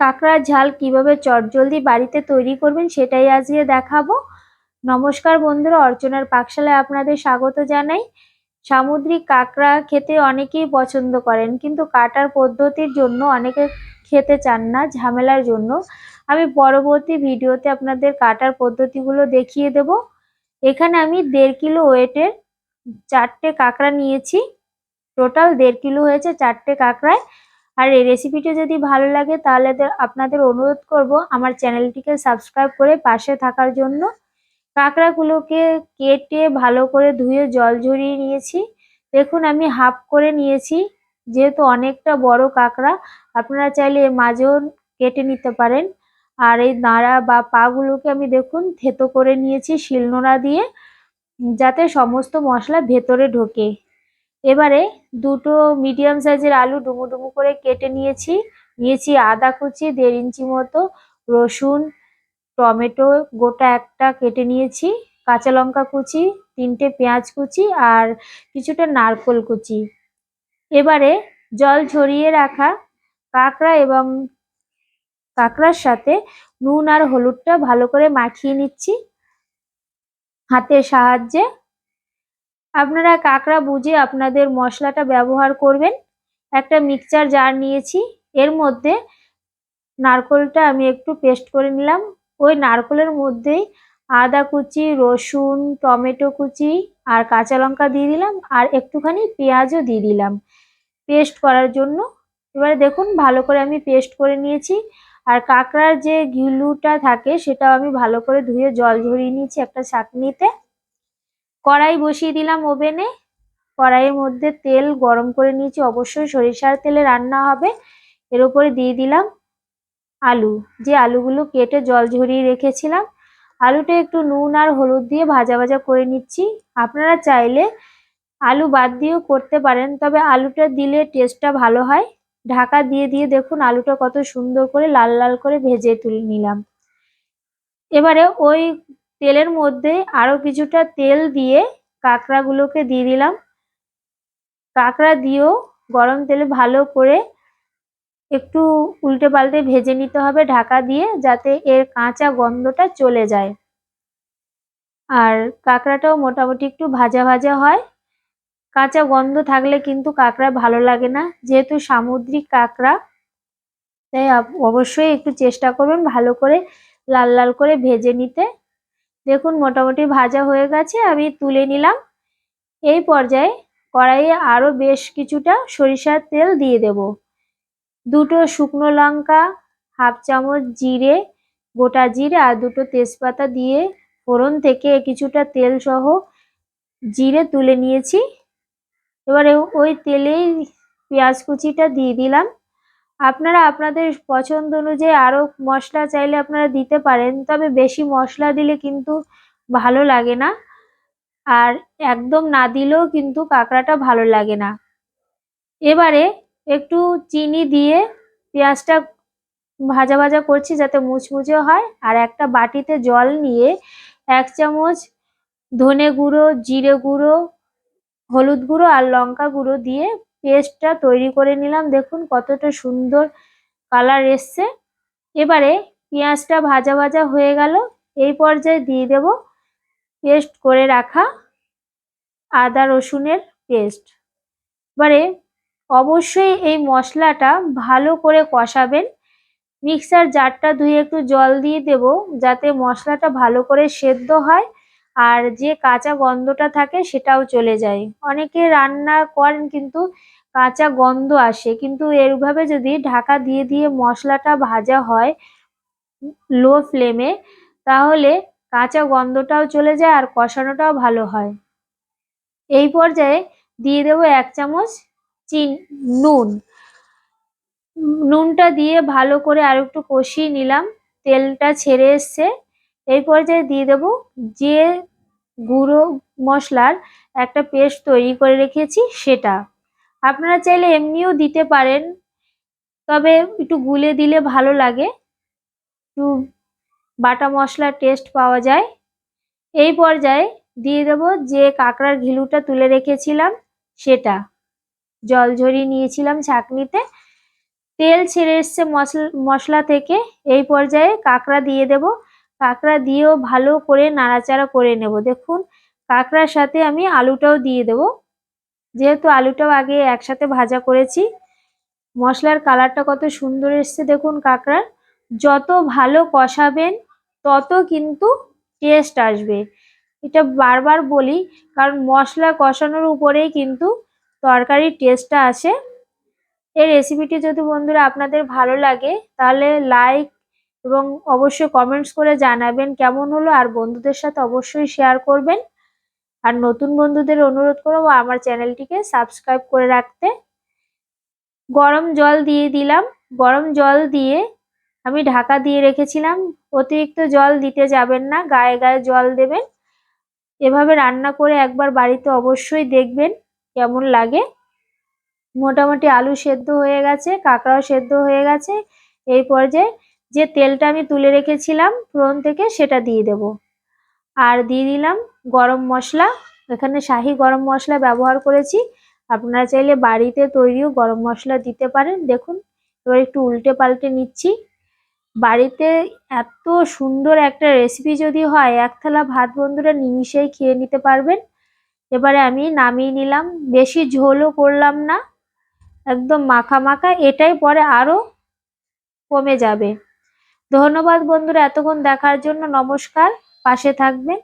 কাঁকড়ার ঝাল কীভাবে চটজলদি বাড়িতে তৈরি করবেন সেটাই আজকে দেখাবো। নমস্কার বন্ধুরা, অর্চনার পাকশালায় আপনাদের স্বাগত জানাই। সামুদ্রিক কাঁকড়া খেতে অনেকেই পছন্দ করেন, কিন্তু কাটার পদ্ধতির জন্য অনেকে খেতে চান না, ঝামেলার জন্য। আমি পরবর্তী ভিডিওতে আপনাদের কাটার পদ্ধতিগুলো দেখিয়ে দেব। এখানে আমি দেড় কিলো ওয়েটের চারটে কাঁকড়া নিয়েছি। টোটাল দেড় কিলো হয়েছে চারটে কাঁকড়ায়। আর এই রেসিপিটি যদি ভালো লাগে, তাহলে আপনাদের অনুরোধ করব আমার চ্যানেলটিকে সাবস্ক্রাইব করে পাশে থাকার জন্য। কাঁকড়াগুলোকে কেটে ভালো করে ধুয়ে জল ঝরিয়ে নিয়েছি। দেখুন, আমি হাফ করে নিয়েছি। যেহেতু অনেকটা বড় কাঁকড়া, আপনারা চাইলে মাঝেও কেটে নিতে পারেন। আর এই দাঁড়া বা পাগুলোকে আমি দেখুন, থেতো করে নিয়েছি শিলনোড়া দিয়ে, যাতে সমস্ত মশলা ভেতরে ঢোকে। এবারে দুটো মিডিয়াম সাইজের আলু ডুমু ডুমু করে কেটে নিয়েছি। নিয়েছি আদা কুচি, দেড় ইঞ্চি মতো রসুন, টমেটো, গোটা একটা কেটে নিয়েছি। কাঁচা লঙ্কা কুচি, তিনটে পেঁয়াজ কুচি আর কিছুটা নারকোল কুচি। এবারে জল ঝরিয়ে রাখা কাঁকড়া এবং কাঁকড়ার সাথে নুন আর হলুদটা ভালো করে মাখিয়ে নিচ্ছি। হাতের সাহায্যে আপনারা কাঁকড়া বুঝে আপনাদের মশলাটা ব্যবহার করবেন। একটা মিক্সচার জার নিয়েছি। এর মধ্যে নারকোলটা আমি একটু পেস্ট করে নিলাম। ওই নারকোলের মধ্যেই আদা কুচি, রসুন, টমেটো কুচি আর কাঁচা লঙ্কা দিয়ে দিলাম আর একটুখানি পেঁয়াজও দিয়ে দিলাম পেস্ট করার জন্য। এবারে দেখুন ভালো করে আমি পেস্ট করে নিয়েছি। আর কাঁকড়ার যে গিলুটা থাকে সেটাও আমি ভালো করে ধুয়ে জল ঝরিয়ে নিয়েছি একটা চাটনিতে। কড়াই বসিয়ে দিলাম ওভেনে। কড়াইয়ের মধ্যে তেল গরম করে নিয়েছি। অবশ্যই সরিষার তেলে রান্না হবে। এর উপরে দিয়ে দিলাম আলু। যে আলুগুলো কেটে জল ঝরিয়ে রেখেছিলাম, আলুটা একটু নুন আর হলুদ দিয়ে ভাজা ভাজা করে নিচ্ছি। আপনারা চাইলে আলু বাদ দিয়েও করতে পারেন, তবে আলুটা দিলে টেস্টটা ভালো হয়। ঢাকা দিয়ে দিয়ে দেখুন আলুটা কত সুন্দর করে লাল লাল করে ভেজে তুলে নিলাম। এবারে ওই তেলের মধ্যে আরও কিছুটা তেল দিয়ে কাঁকড়াগুলোকে দিয়ে দিলাম। কাঁকড়া দিয়েও গরম তেলে ভালো করে একটু উল্টে পাল্টে ভেজে নিতে হবে ঢাকা দিয়ে, যাতে এর কাঁচা গন্ধটা চলে যায়। আর কাঁকড়াটাও মোটামুটি একটু ভাজা ভাজা হয়। কাঁচা গন্ধ থাকলে কিন্তু কাঁকড়া ভালো লাগে না। যেহেতু সামুদ্রিক কাঁকড়া, তাই অবশ্যই একটু চেষ্টা করবেন ভালো করে লাল লাল করে ভেজে নিতে। দেখুন, মোটামুটি ভাজা হয়ে গেছে, আমি তুলে নিলাম। এই পর্যায়ে কড়াইয়ে আরও বেশ কিছুটা সরিষার তেল দিয়ে দেব। দুটো শুকনো লঙ্কা, হাফ চামচ জিরে, গোটা জিরে আর দুটো তেজপাতা দিয়ে ফোড়ন থেকে কিছুটা তেল সহ জিরে তুলে নিয়েছি। এবারে ওই তেলেই পেঁয়াজ কুচিটা দিয়ে দিলাম। আপনারা আপনাদের পছন্দ অনুযায়ী আরও মশলা চাইলে আপনারা দিতে পারেন, তবে বেশি মশলা দিলে কিন্তু ভালো লাগে না। আর একদম না দিলেও কিন্তু কাঁকড়াটা ভালো লাগে না। এবারে একটু চিনি দিয়ে পেঁয়াজটা ভাজা ভাজা করছি যাতে মুচমুচে হয়, আর একটা বাটিতে জল নিয়ে এক চামচ ধনে গুঁড়ো, জিরে গুঁড়ো, হলুদ গুঁড়ো আর লঙ্কা গুঁড়ো দিয়ে পেস্টটা তৈরি করে নিলাম। দেখুন কতটা সুন্দর কালার এসছে। এবারে পেঁয়াজটা ভাজা ভাজা হয়ে গেল। এই পর্যায়ে দিয়ে দেব পেস্ট করে রাখা আদা রসুনের পেস্ট। এবারে অবশ্যই এই মশলাটা ভালো করে কষাবেন। মিক্সার জারটা ধুয়ে একটু জল দিয়ে দেব যাতে মশলাটা ভালো করে সেদ্ধ হয় আর যে কাঁচা গন্ধটা থাকে সেটাও চলে যায়। অনেকে রান্না করেন কিন্তু কাঁচা গন্ধ আসে। কিন্তু এরভাবে যদি ঢাকা দিয়ে দিয়ে মশলাটা ভাজা হয় লো ফ্লেমে, তাহলে কাঁচা গন্ধটাও চলে যায় আর কষানোটাও ভালো হয়। এই পর্যায়ে দিয়ে দেবো এক চামচ চিন, নুন। নুনটা দিয়ে ভালো করে আর একটু কষিয়ে নিলাম। তেলটা ছেড়ে এসছে। এই পর্যায়ে দিয়ে দেব যে গুঁড়ো মশলার একটা পেস্ট তৈরি করে রেখেছি, সেটা। আপনারা চাইলে এমনিও দিতে পারেন, তবে একটু গুলে দিলে ভালো লাগে। একটু বাটা মশলার টেস্ট পাওয়া যায়। এই পর্যায়ে দিয়ে দেব যে কাঁকড়ার ঘিলুটা তুলে রেখেছিলাম, সেটা। জল ঝরিয়ে নিয়েছিলাম ছাঁকনিতে। তেল ছেড়ে এসছে মশলা মশলা থেকে। এই পর্যায়ে কাঁকড়া দিয়ে দেব। কাঁকড়া দিয়েও ভালো করে নাড়াচাড়া করে নেব। দেখুন, কাঁকড়ার সাথে আমি আলুটাও দিয়ে দেব। যেহেতু আলুটাও আগে একসাথে ভাজা করেছি, মশলার কালারটা কত সুন্দর এসছে দেখুন কাঁকড়ার। যত ভালো কষাবেন, তত কিন্তু টেস্ট আসবে। এটা বারবার বলি, কারণ মশলা কষানোর উপরেই কিন্তু তরকারির টেস্টটা আসে। এই রেসিপিটি যদি বন্ধুরা আপনাদের ভালো লাগে, তাহলে লাইক এবং অবশ্যই কমেন্টস করে জানাবেন কেমন হলো, আর বন্ধুদের সাথে অবশ্যই শেয়ার করবেন। আর নতুন বন্ধুদের অনুরোধ করব আমার চ্যানেলটিকে সাবস্ক্রাইব করে রাখতে। গরম জল দিয়ে দিলাম। গরম জল দিয়ে আমি ঢাকা দিয়ে রেখেছিলাম। অতিরিক্ত জল দিতে যাবেন না, গায়ে গায়ে জল দেবেন। এভাবে রান্না করে একবার বাড়িতে অবশ্যই দেখবেন কেমন লাগে। মোটামুটি আলু সেদ্ধ হয়ে গেছে, কাঁকড়াও সেদ্ধ হয়ে গেছে। এই পর্যায়ে যে তেলটা আমি তুলে রেখেছিলাম ফোড়ন থেকে সেটা দিয়ে দেব। আর দিয়ে দিলাম গরম মশলা। এখানে শাহি গরম মশলা ব্যবহার করেছি। আপনারা চাইলে বাড়িতে তৈরিও গরম মশলা দিতে পারেন। দেখুন, এবার একটু উল্টে পাল্টে নিচ্ছি। বাড়িতে এত সুন্দর একটা রেসিপি যদি হয়, এক থালা ভাত বন্ধুরা নিমিশেই খেয়ে নিতে পারবেন। এবারে আমি নামিয়ে নিলাম। বেশি ঝোলও করলাম না। একদম মাখা মাখা। এটাই পরে আরও কমে যাবে। ধন্যবাদ বন্ধুরা এতক্ষণ দেখার জন্য। নমস্কার। পাশে থাকবেন।